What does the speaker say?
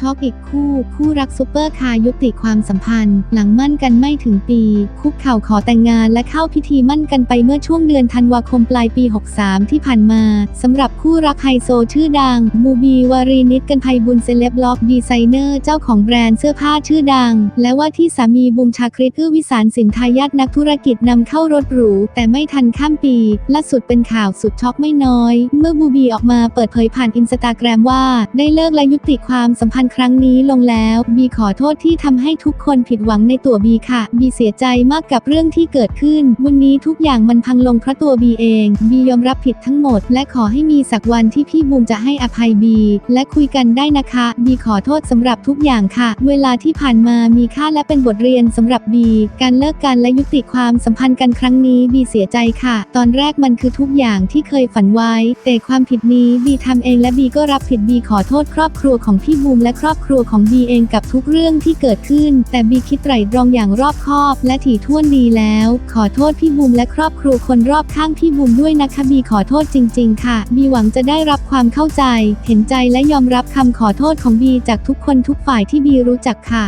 ช็อกอีกคู่ คู่รักซุปเปอร์คาร์ยุติความสัมพันธ์ หลังมั่นกันไม่ถึงปี คุกเข่าขอแต่งงานและเข้าพิธีมั่นกันไปเมื่อช่วงเดือนธันวาคมปลายปี 63 ที่ผ่านมาสำหรับคู่รักไฮโซชื่อดัง มูบีวารีนิตกันภัยบุญเซเลบล็อกดีไซเนอร์เจ้าของแบรนด์เสื้อผ้าชื่อดัง และว่าที่สามีบุมชาคริตอื้อวิสารสินทายาทนักธุรกิจนำเข้ารถหรู แต่ไม่ทันข้ามปีล่าสุดเป็นข่าวสุดช็อกไม่น้อย เมื่อบูบีออกมาเปิดเผยผ่านอินสตาแกรมว่าได้เลิกและยุติความสัมพันธ์ครั้งนี้ลงแล้ว บีขอโทษที่ทำให้ทุกคนผิดหวังในตัวบีค่ะ บีเสียใจมากกับเรื่องที่เกิดขึ้น วันนี้ทุกอย่างมันพังลงเพราะตัวบีเอง บียอมรับผิดทั้งหมด และขอให้มีสักวันที่พี่บูมจะให้อภัยบี และคุยกันได้นะคะ บีขอโทษสำหรับทุกอย่างค่ะ เวลาที่ผ่านมามีค่าและเป็นบทเรียนสำหรับบี การเลิกกันและยุติความสัมพันธ์กันครั้งนี้บีเสียใจค่ะ ตอนแรกมันคือทุกอย่างที่เคยฝันไว้ แต่ความผิดนี้บีทำเองและบีก็รับผิดบีขอโทษครอบครัวของพี่บูมและครอบครัวของบีเองกับทุกเรื่องที่เกิดขึ้น แต่บีคิดไตร่ตรองอย่างรอบคอบ และถี่ถ้วนดีแล้ว ขอโทษพี่บูมและครอบครัวคนรอบข้างพี่บูมด้วยนะคะบีขอโทษจริง ๆ ค่ะ บีหวังจะได้รับความเข้าใจ เห็นใจและยอมรับคำขอโทษของบีจากทุกคนทุกฝ่ายที่บีรู้จักค่ะ